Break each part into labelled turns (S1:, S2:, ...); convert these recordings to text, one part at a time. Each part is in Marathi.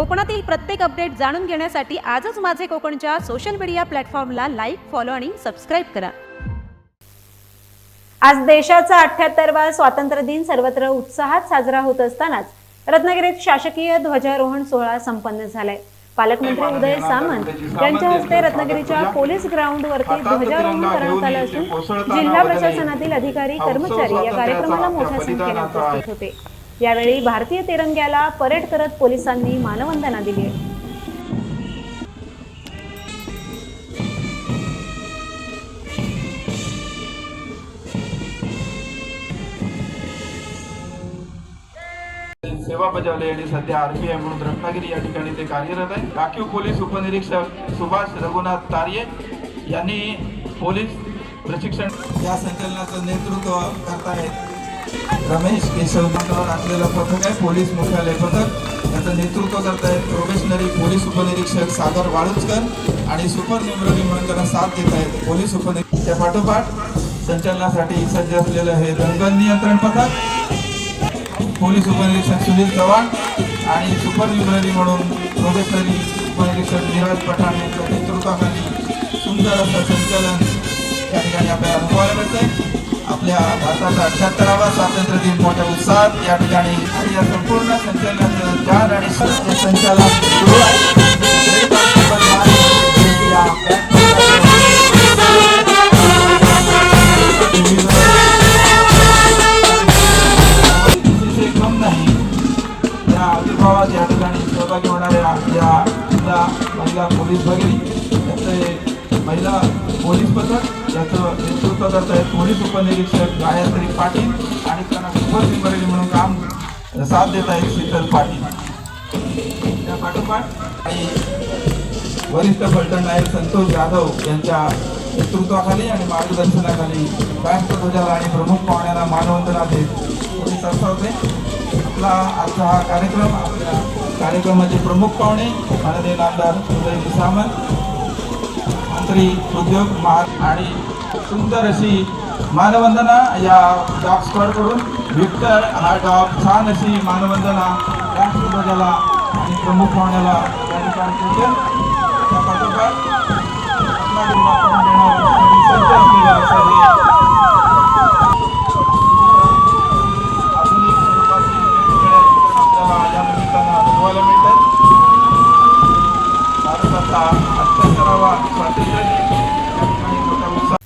S1: कोकणातील प्रत्येक अपडेट जाणून घेण्यासाठी आजच माझे कोकणच्या सोशल मीडिया प्लॅटफॉर्मला लाईक फॉलो आणि सबस्क्राईब करा.
S2: आज देशाचा अठ्याहत्तरवा स्वातंत्र्य दिन सर्वत्र उत्साहात साजरा होत असतानाच रत्नागिरीत शासकीय ध्वजारोहण सोहळा संपन्न झालाय. पालकमंत्री उदय सामंत यांच्या हस्ते रत्नागिरीच्या पोलीस ग्राउंडवरती ध्वजारोहण करण्यात आलं असून जिल्हा प्रशासनातील अधिकारी कर्मचारी या कार्यक्रमाला मोठ्या संख्येने उपस्थित होते. यावेळी भारतीय तिरंग्याला परेड करत पोलिसांनी मानवंदना दिली. आहे
S3: सेवा बजावली आणि सध्या आरपीआय म्हणून रत्नागिरी या ठिकाणी ते कार्यरत आहे. राखीव पोलीस उपनिरीक्षक सुभाष रघुनाथ तारिये यांनी पोलीस प्रशिक्षण या संचलनाचं नेतृत्व करतायत. रमेश केशव मंडळावर असलेला पथक आहे पोलीस मुख्यालय पथक. याचं नेतृत्व करतायत प्रोबेशनरी पोलीस उपनिरीक्षक सागर वाळुचकर आणि सुपर न्युमररी म्हणून त्यांना साथ देत आहेत पोलीस उपनिरीक्षक पाठोपाठ. संचालनासाठी सज्ज असलेलं हे दंगल नियंत्रण पथक. पोलीस उपनिरीक्षक सुनील चव्हाण आणि सुपर न्युमररी म्हणून प्रोबेशनरी उपनिरीक्षक निराज पठाण यांच्या नेतृत्वाखाली सुंदर असं संचलन या ठिकाणी आपल्याला अनुभवायला मिळतंय. आपल्या भारताचा अठ्याहत्तरावा स्वातंत्र्य दिन मोठ्या उत्साहात या ठिकाणी आणि या संपूर्ण संचलनाचं चार आणि संचालन सुरू या अतिशय कम नाही या आविर्भावात या ठिकाणी सहभागी होणाऱ्या या महिला महिला पोलीस भगिनी त्याचे महिला पोलीस पथक याचं नेतृत्व करत आहेत पोलीस उपनिरीक्षक गायत्री पाटील आणि त्यांना सुपर सिंबरेली म्हणून काम साथ देत आहेत शीतल पाटील. त्या पाठोपाठ आणि वरिष्ठ फलटण नायक संतोष जाधव यांच्या नेतृत्वाखाली आणि मार्गदर्शनाखाली राष्ट्रध्वजाला आणि प्रमुख पाहुण्याला मानवंदना देत पोलीस संस्था आपला आजचा हा कार्यक्रम आपल्या कार्यक्रमाचे प्रमुख पाहुणे माननीय नामदार उदय सामंत श्री उद्योग महा आणि सुंदर अशी मानवंदना या डॉग स्क्वॉडकडून विक्टर हा डॉग छान अशी मानवंदना राष्ट्रध्वजाला आणि प्रमुख पाहुण्याला या ठिकाणी त्या पाठोपाठ रत्नागिरीला करून देणारं त्यांनी सज्ज असलेलं असं हे आधुनिक स्वरूपाचे वेगवेगळे उपकरण आपल्याला या निमित्तानं अनुभवायला मिळतात भारताचा अठ्याहत्तरावा स्वातंत्र्य दिन या ठिकाणी मोठा उत्साह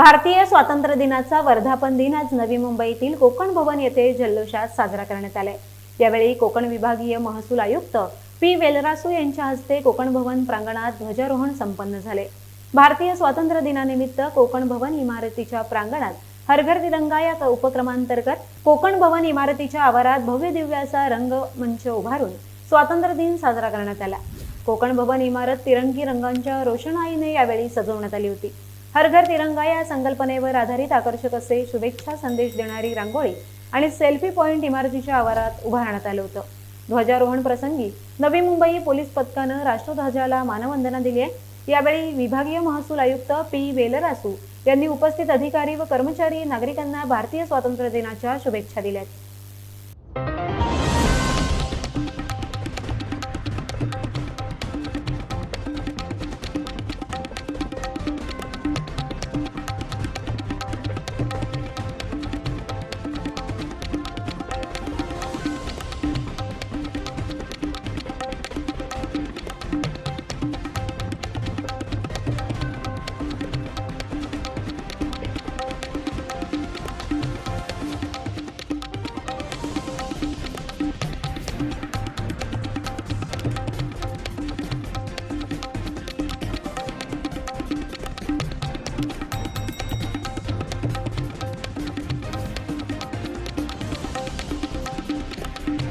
S2: भारतीय स्वातंत्र्य दिनाचा वर्धापन दिन आज नवी मुंबईतील कोकण भवन येथे जल्लोषात साजरा करण्यात आलाय. यावेळी कोकण विभागीय महसूल आयुक्त पी वेलरासू यांच्या हस्ते कोकण भवन प्रांगणात ध्वजारोहण संपन्न झाले. भारतीय स्वातंत्र्य दिनानिमित्त कोकण भवन इमारतीच्या प्रांगणात हरघर तिरंगा या उपक्रमांतर्गत कोकण भवन इमारतीच्या आवारात भव्य दिव्य असा रंगमंच उभारून स्वातंत्र्य दिन साजरा करण्यात आला. कोकण भवन इमारत तिरंगी रंगांच्या रोषणाईने यावेळी सजवण्यात आली होती. हर घर तिरंगा या संकल्पनेवर आधारित आकर्षक असे शुभेच्छा संदेश देणारी रांगोळी आणि सेल्फी पॉइंट इमारतीच्या आवारात उभारण्यात आलं होतं. ध्वजारोहण प्रसंगी नवी मुंबई पोलीस पथकानं राष्ट्रध्वजाला मानवंदना दिली आहे. यावेळी विभागीय महसूल आयुक्त पी वेलरासू यांनी उपस्थित अधिकारी व कर्मचारी नागरिकांना भारतीय स्वातंत्र्य दिनाच्या शुभेच्छा दिल्या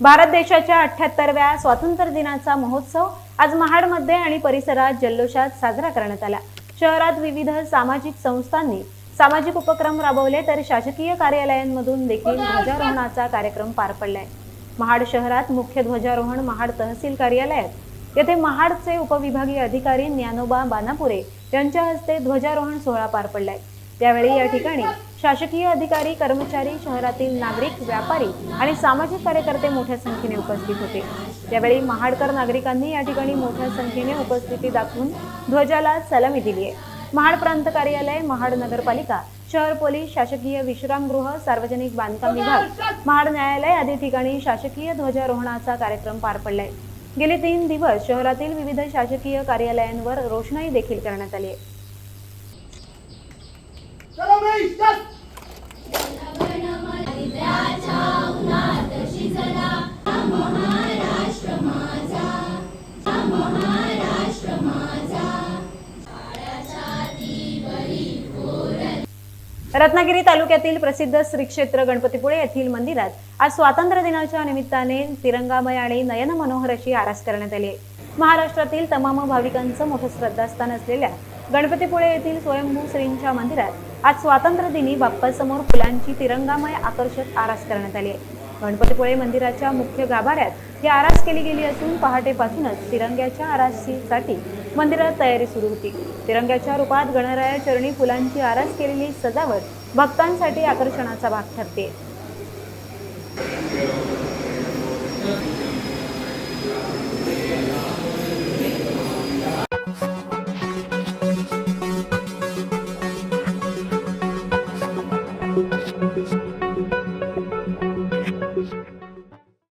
S2: भारत देशाच्या अठ्याहत्तरव्या स्वातंत्र्य दिनाचा महोत्सव आज महाडमध्ये आणि परिसरात जल्लोषात साजरा करण्यात आला. शहरात विविध सामाजिक संस्थांनी सामाजिक उपक्रम राबवले तर शासकीय कार्यालयांमधून देखील ध्वजारोहणाचा कार्यक्रम पार पडलाय. महाड शहरात मुख्य ध्वजारोहण महाड तहसील कार्यालयात. येथे महाडचे उपविभागीय अधिकारी ज्ञानोबा बानापुरे यांच्या हस्ते ध्वजारोहण सोहळा पार पडलाय. त्यावेळी या ठिकाणी शासकीय अधिकारी कर्मचारी शहरातील नागरिक व्यापारी आणि सामाजिक कार्यकर्ते मोठ्या संख्येने उपस्थित होते. त्यावेळी महाडकर नागरिकांनी या ठिकाणी मोठ्या संख्येने उपस्थिती दाखवून ध्वजाला सलामी दिली आहे. महाड प्रांत कार्यालय महाड नगरपालिका शहर पोलीस शासकीय विश्रामगृह सार्वजनिक बांधकाम विभाग महाड न्यायालय आदी ठिकाणी शासकीय ध्वजारोहणाचा कार्यक्रम पार पडलाय. गेले तीन दिवस शहरातील विविध शासकीय कार्यालयांवर रोषणाई देखील करण्यात आली आहे.
S4: चलो भाई चल.
S2: रत्नागिरी तालुक्यातील प्रसिद्ध श्री क्षेत्र गणपतीपुळे येथील मंदिरात आज स्वातंत्र्य दिनाच्या निमित्ताने तिरंगामय आणि नयन मनोहर अशी आरास करण्यात आली आहे. महाराष्ट्रातील तमाम भाविकांचं मोठं श्रद्धास्थान असलेल्या गणपतीपुळे येथील स्वयंभू श्रींच्या मंदिरात आज स्वातंत्र्य दिनी बाप्पासमोर फुलांची तिरंगामय आकर्षक आरास करण्यात आली आहे. गणपतीपुळे मंदिराच्या मुख्य गाभाऱ्यात ही आरास केली गेली असून पहाटेपासूनच तिरंग्याच्या आरासीसाठी मंदिरात तयारी सुरू होती. तिरंग्याच्या रूपात गणराया चरणी फुलांची आरास केलेली सजावट भक्तांसाठी आकर्षणाचा भाग ठरते.